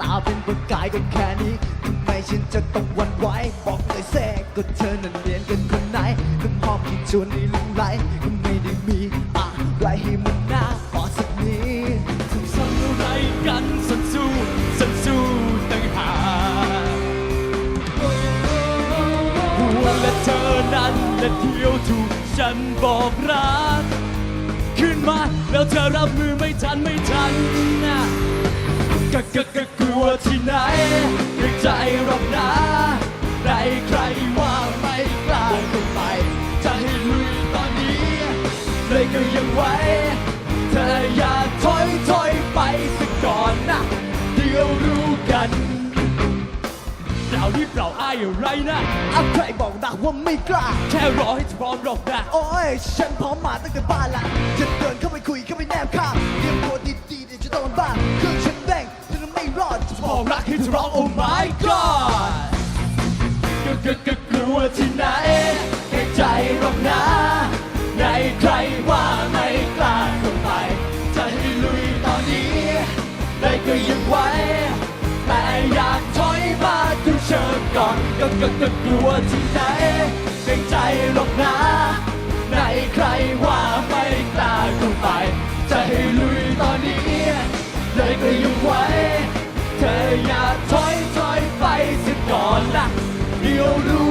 ตาเป็นวรกายก็แค่นี้ทำไมฉันจะต้องหวันไหวบอกเลยแซ่ก็เธอนั้นเรียนกันคนไหนก็มองที่ชวนให้หลงไหลก็ไม่ได้มีอะไรให้มันน่าพอสักนิดทำอะไรกันสันสู้สันสู้ตั้งหากและเธอนั้นและเที่ยวถูกฉันบอกรักขึ้นมาแล้วเธอรับมือไม่ทันไม่ทันนะ กะกะกะกลัวที่ไหนไม่ใจหรอกนะใครใครว่าไม่กล้าเข้าไป จะให้ลุยตอนนี้ เลยก็ยังไหวเธออย่าถอยถอยไปสักก่อนนะ เดี๋ยวรู้กันเปล่าที่เปล่าอายอะไรนะอาใครบอกนะว่าไม่กล้า แค่รอให้พร้อมหรอกนะ โอ้ย ฉันพร้อมมาตั้งแต่บ้านละจะเดินเข้าไปคุยเข้าไปแนบ it's wrong oh my god ก็กก็กลัวที่ไหนแค่ใจหรบกนะในใครว่าไม่กล้าเข้าไปจะให้ลุยตอนนี้ ได้ก็ยังไหวแต่อยากถอยมาดูเชิญก่อนก็กก็กลัวที่ไหนแค่ใจหรบกนะในใครว่าไม่กล้าเข้าไป จะให้ลุยตอนนี้เลยก็ยังไหวเธออยาก the old